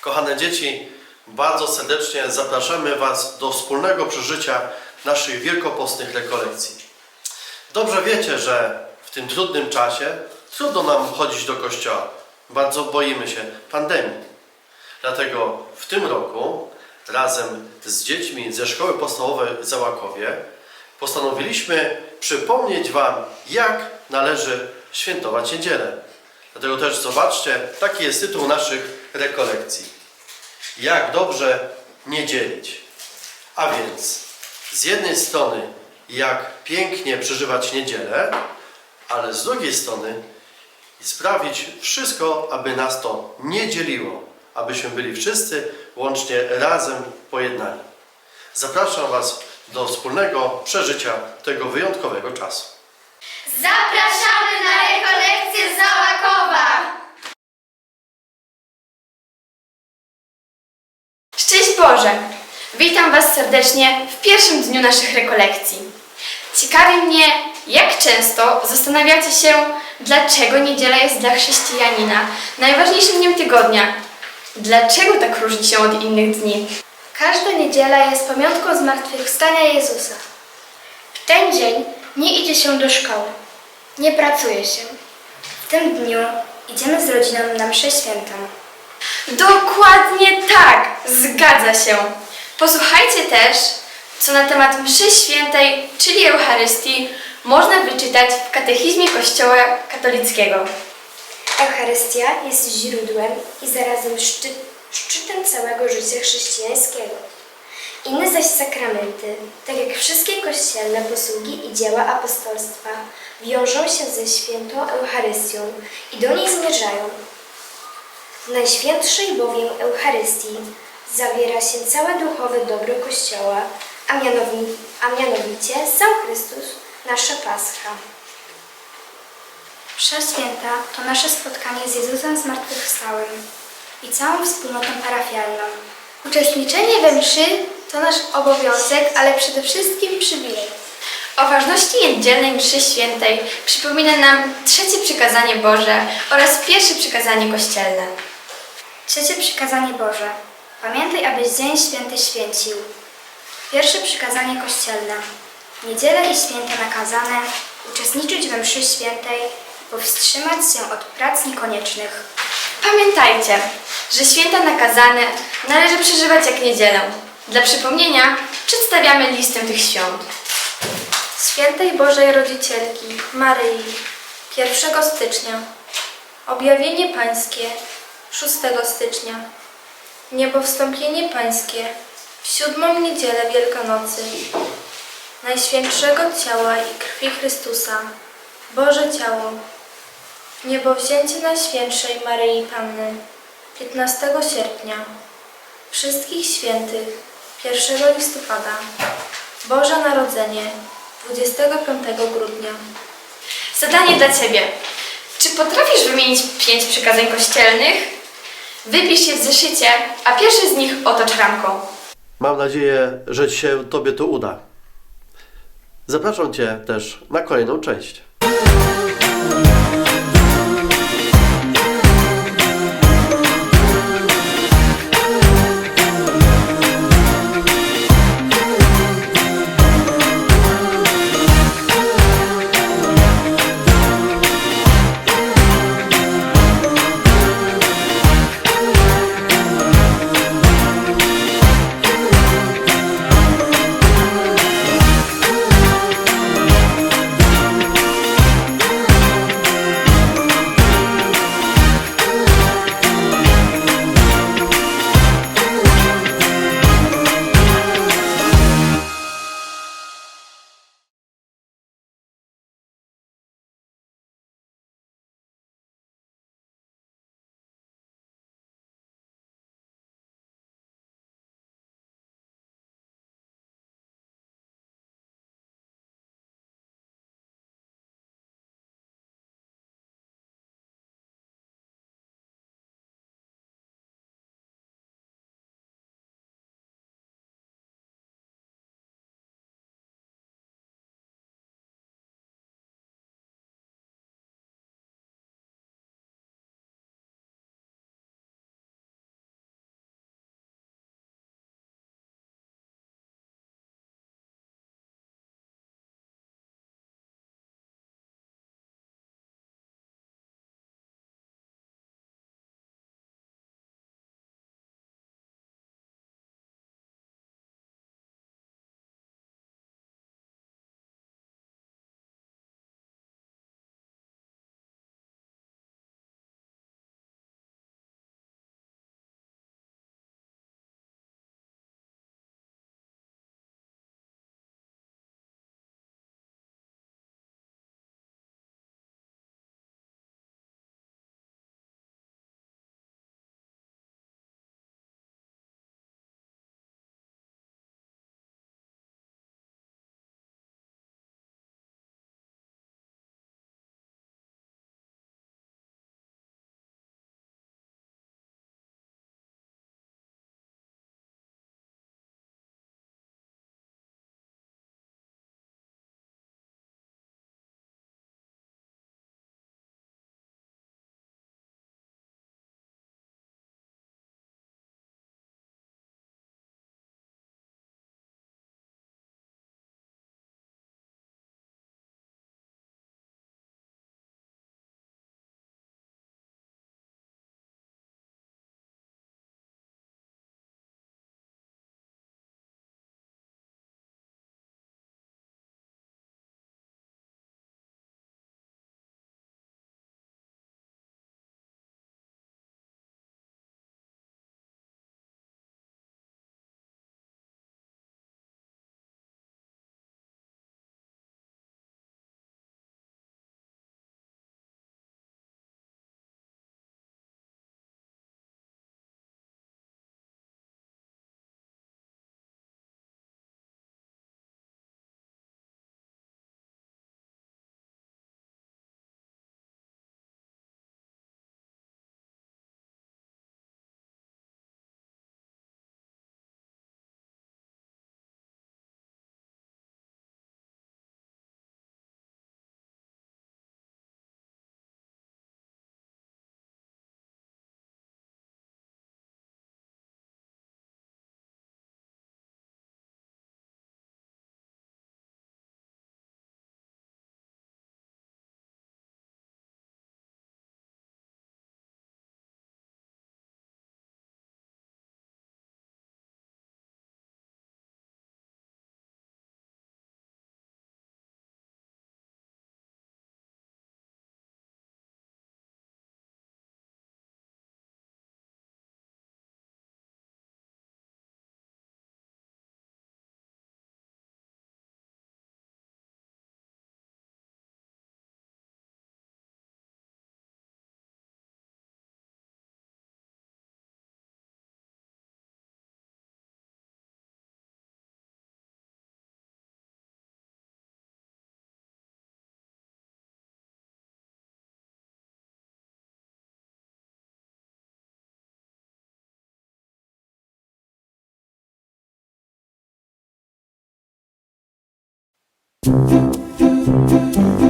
Kochane dzieci, bardzo serdecznie zapraszamy Was do wspólnego przeżycia naszych wielkopostnych rekolekcji. Dobrze wiecie, że w tym trudnym czasie trudno nam chodzić do kościoła. Bardzo boimy się pandemii. Dlatego w tym roku razem z dziećmi ze szkoły podstawowej w Załakowie postanowiliśmy przypomnieć Wam, jak należy świętować niedzielę. Dlatego też zobaczcie, taki jest tytuł naszych rekolekcji. Jak dobrze nie dzielić. A więc z jednej strony, jak pięknie przeżywać niedzielę, ale z drugiej strony sprawić wszystko, aby nas to nie dzieliło, abyśmy byli wszyscy łącznie razem pojednani. Zapraszam Was do wspólnego przeżycia tego wyjątkowego czasu. Zapraszamy na rekolekcję z Załakowa! Szczęść Boże! Witam Was serdecznie w pierwszym dniu naszych rekolekcji. Ciekawi mnie, jak często zastanawiacie się, dlaczego niedziela jest dla chrześcijanina najważniejszym dniem tygodnia. Dlaczego tak różni się od innych dni? Każda niedziela jest pamiątką zmartwychwstania Jezusa. W ten dzień nie idzie się do szkoły, nie pracuje się. W tym dniu idziemy z rodziną na mszę świętą. Dokładnie tak! Zgadza się! Posłuchajcie też, co na temat mszy świętej, czyli Eucharystii, można wyczytać w katechizmie Kościoła katolickiego. Eucharystia jest źródłem i zarazem szczyt, szczytem całego życia chrześcijańskiego. Inne zaś sakramenty, tak jak wszystkie kościelne posługi i dzieła apostolstwa, wiążą się ze świętą Eucharystią i do niej zmierzają. W Najświętszej bowiem Eucharystii zawiera się całe duchowe dobro Kościoła, a, mianowi, a mianowicie sam Chrystus, nasza Pascha. Msza to nasze spotkanie z Jezusem Zmartwychwstałym i całą wspólnotą parafialną. Uczestniczenie we mszy to nasz obowiązek, ale przede wszystkim przywilej. O ważności niedzielnej mszy świętej przypomina nam trzecie przykazanie Boże oraz pierwsze przykazanie kościelne. Trzecie przykazanie Boże. Pamiętaj, abyś dzień święty święcił. Pierwsze przykazanie kościelne. Niedzielę i święta nakazane uczestniczyć we mszy świętej i powstrzymać się od prac niekoniecznych. Pamiętajcie, że święta nakazane należy przeżywać jak niedzielę. Dla przypomnienia przedstawiamy listę tych świąt. Świętej Bożej Rodzicielki Maryi 1 stycznia. Objawienie Pańskie 6 stycznia. Niebowstąpienie Pańskie w siódmą niedzielę Wielkanocy. Najświętszego Ciała i Krwi Chrystusa Boże Ciało. Niebowzięcie Najświętszej Maryi Panny 15 sierpnia. Wszystkich Świętych 1 listopada Boże Narodzenie 25 grudnia. Zadanie dla Ciebie. Czy potrafisz wymienić pięć przykazań kościelnych? Wypisz je w zeszycie, a pierwszy z nich otocz ramką. Mam nadzieję, że się Tobie to uda. Zapraszam Cię też na kolejną część. Música